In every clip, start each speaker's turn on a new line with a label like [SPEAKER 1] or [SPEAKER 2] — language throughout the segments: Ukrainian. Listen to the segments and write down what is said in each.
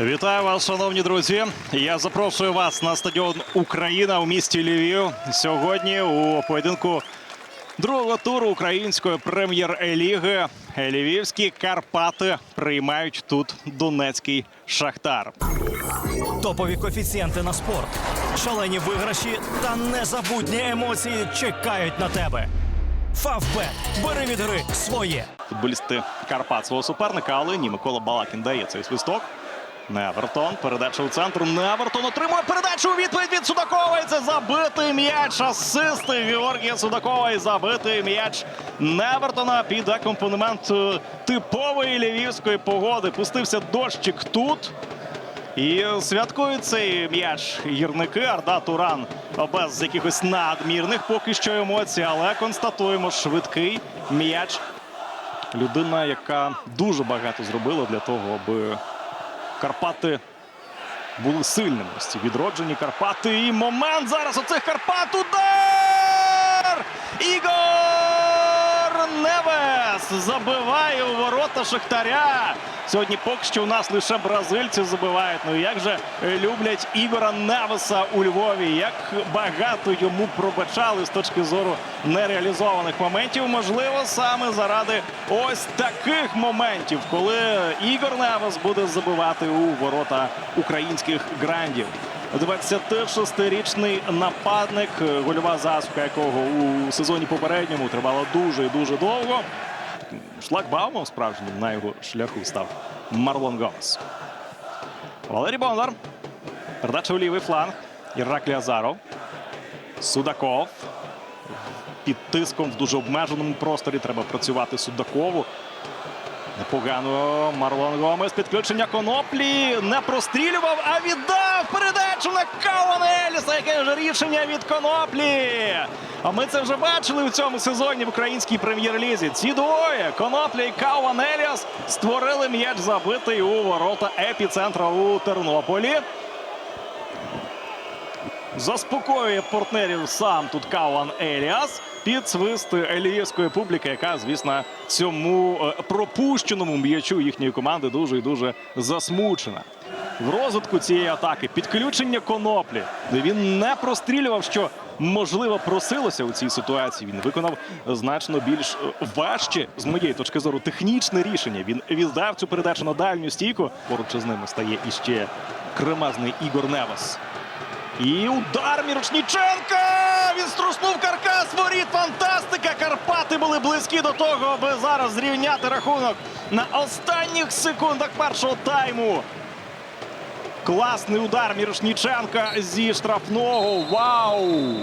[SPEAKER 1] Вітаю вас, шановні друзі. Я запрошую вас на стадіон Україна у місті Львів. Сьогодні у поєдинку другого туру української прем'єр-ліги Львівські Карпати приймають тут Донецький Шахтар.
[SPEAKER 2] Топові коефіцієнти на спорт, шалені виграші та незабутні емоції чекають на тебе. Фавбет. Бери від гри своє.
[SPEAKER 1] Футболісти Карпат свого суперника, але ні, Микола Балакін дає цей свисток. Невертон. Передача у центр. Невертон отримує передачу у відповідь від Судакова. І це забитий м'яч. Асисти Георгія Судакова. І забитий м'яч Невертона під акомпанемент е, типової львівської погоди. Пустився дощик тут. І святкують цей м'яч гірники. Арда Туран без якихось надмірних поки що емоцій, але констатуємо швидкий м'яч. Людина, яка дуже багато зробила для того, аби Карпати були сильними. Ці відроджені Карпати. І момент зараз у цих Карпат. Удар! Ігор Невес забиває у ворота Шахтаря. Сьогодні поки що у нас лише бразильці забивають. Ну як же люблять Ігора Невеса у Львові. Як багато йому пробачали з точки зору нереалізованих моментів. Можливо, саме заради ось таких моментів, коли Ігор Невес буде забивати у ворота українських грандів. 26-річний нападник, гольова засука якого у сезоні попередньому тривала дуже і дуже довго. Шлагбаумом справжнім на його шляху став Марлон Гомес. Валерій Бондар. Передача у лівий фланг. Іраклі Азаров. Судаков. Під тиском в дуже обмеженому просторі треба працювати Судакову. Непогано Марлон Гомес. Підключення коноплі. Не прострілював, а віддав передачу на Кауана Еліса. Яке ж рішення від коноплі. А ми це вже бачили у цьому сезоні в українській прем'єр-лізі. Ці двоє Конопля і Кауан Еліас створили м'яч забитий у ворота епіцентра у Тернополі. Заспокоює партнерів сам тут Кауан Еліас під свист львівської публіки, яка, звісно, цьому е, пропущеному м'ячу їхньої команди дуже і дуже засмучена. В розвитку цієї атаки підключення коноплі. Він не прострілював, що можливо просилося у цій ситуації. Він виконав значно більш е, важче, з моєї точки зору, технічне рішення. Він віддав цю передачу на дальню стійку. Поруч з ними стає іще кремезний Ігор Невес. І удар Мірошніченка! Він струснув каркас воріт. Фантастика! Карпати були близькі до того, аби зараз зрівняти рахунок на останніх секундах першого тайму. Класний удар Мірошніченка зі штрафного. Вау!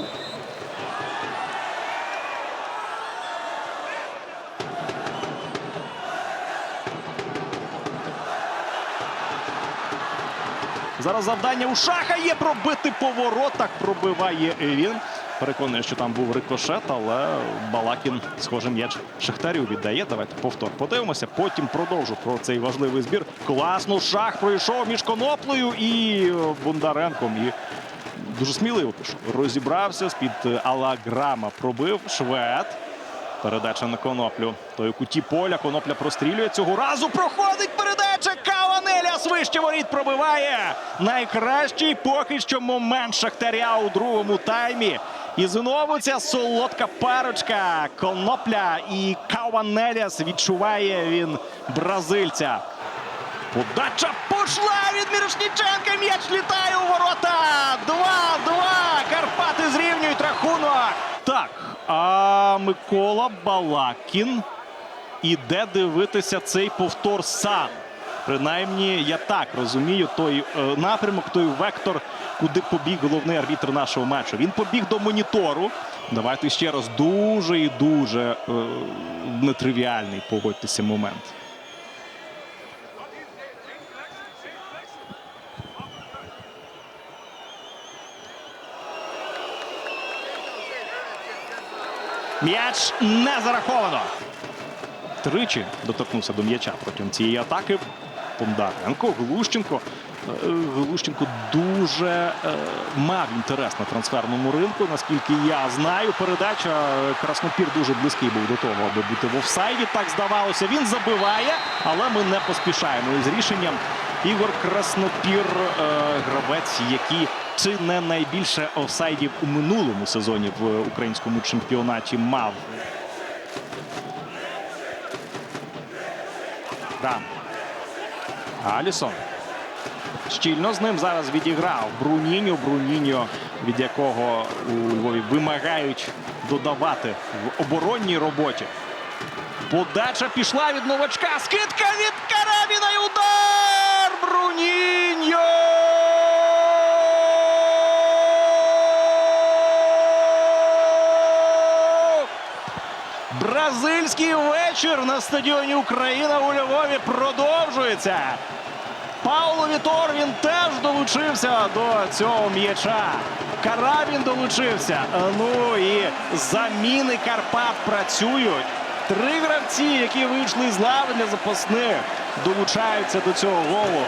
[SPEAKER 1] Зараз завдання у шаха є пробити по воротах. Пробиває він. Переконує, що там був рикошет, але Балакін, схоже, м'яч Шахтарю віддає. Давайте повтор подивимося. Потім продовжу про цей важливий збір. Класно шах пройшов між коноплею і Бондаренком. І дуже сміливо пішов. Розібрався з-під Алаграма. Пробив швед. Передача на коноплю. Той у куті поля. Конопля прострілює. Цього разу проходить передача. Каванеляс вище воріт пробиває. Найкращий поки що момент Шахтаря у другому таймі. І знову ця солодка парочка. Конопля і Каванеляс відчуває він бразильця. Подача пошла від Мірошніченка. М'яч літає у ворота. 2-2. Карпати зрівнюють а Микола Балакін іде дивитися цей повтор сам. Принаймні, я так розумію, той е, напрямок, той вектор, куди побіг головний арбітр нашого матчу. Він побіг до монітору. Давайте ще раз дуже і дуже е, нетривіальний, погодьтеся, момент. М'яч не зараховано. Тричі доторкнувся до м'яча протягом цієї атаки. Бондаренко, Глущенко. Е, Глущенко дуже е, мав інтерес на трансферному ринку. Наскільки я знаю, передача е, Краснопір дуже близький був до того, аби бути в офсайді. Так здавалося. Він забиває, але ми не поспішаємо із рішенням. Ігор Краснопір, е, гравець, який чи не найбільше офсайдів у минулому сезоні в українському чемпіонаті мав. Да. Алісон. Щільно з ним зараз відіграв Бруніньо. Бруніньо, від якого у Львові вимагають додавати в оборонній роботі. Подача пішла від новачка. Скидка від Карабіна і удар! Бруніньо! Бразильський вечір на стадіоні Україна у Львові продовжується. Пауло Вітор він теж долучився до цього м'яча. Карабін долучився. Ну і заміни Карпат працюють. Три гравці, які вийшли з лави для запасних, долучаються до цього голу.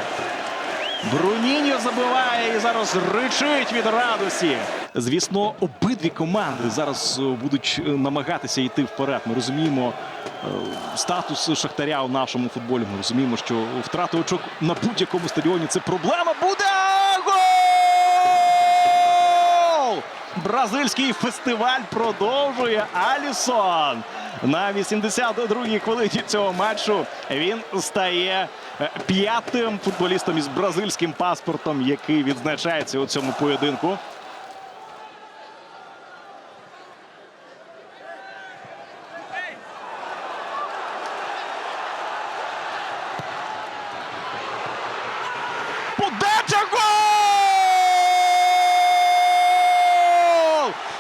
[SPEAKER 1] Бруніньо забиває і зараз ричить від радості. Звісно, обидві команди зараз е, будуть е, намагатися йти вперед. Ми розуміємо е, статус Шахтаря у нашому футболі. Ми розуміємо, що втрата очок на будь-якому стадіоні це проблема буде. Гол! Бразильський фестиваль продовжує Алісон. На 82-й хвилині цього матчу він стає е, п'ятим футболістом із бразильським паспортом, який відзначається у цьому поєдинку. Подача гол!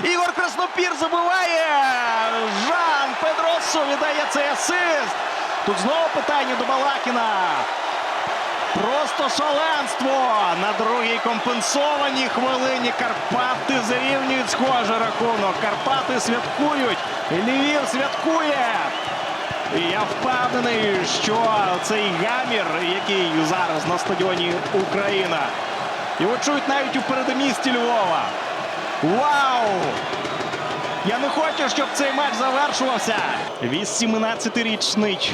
[SPEAKER 1] Ігор Краснопір забиває. Жан Педросо віддає цей асист. Тут знову питання до Балакіна. Просто шаленство на другій компенсованій хвилині. Карпати зарівнюють схожий рахунок. Карпати святкують. Львів святкує. І я впевнений, що цей гамір, який зараз на стадіоні Україна, його чують навіть у передмісті Львова. Вау! Я не хочу, щоб цей матч завершувався. 18-річний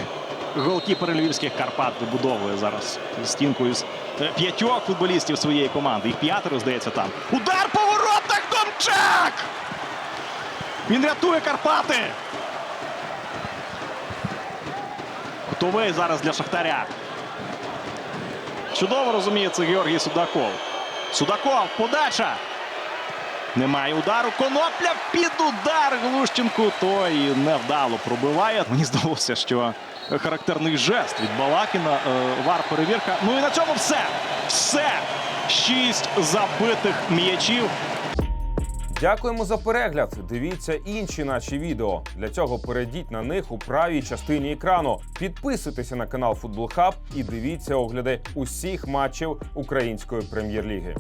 [SPEAKER 1] голкіпер львівських Карпат вибудовує зараз стінку із е, п'ятьох футболістів своєї команди. Їх п'ятеро, здається, там. Удар по воротах Домчак! Він рятує Карпати. Готовий зараз для Шахтаря. Чудово розуміє це Георгій Судаков. Судаков, подача. Немає удару. Конопля під удар Глущенку. Той невдало пробиває. Мені здалося, що характерний жест від Балакіна. Е, Вар перевірка. Ну і на цьому все. Все. Шість забитих м'ячів.
[SPEAKER 3] Дякуємо за перегляд. Дивіться інші наші відео. Для цього перейдіть на них у правій частині екрану. Підписуйтеся на канал Футбол Хаб і дивіться огляди усіх матчів української прем'єр-ліги.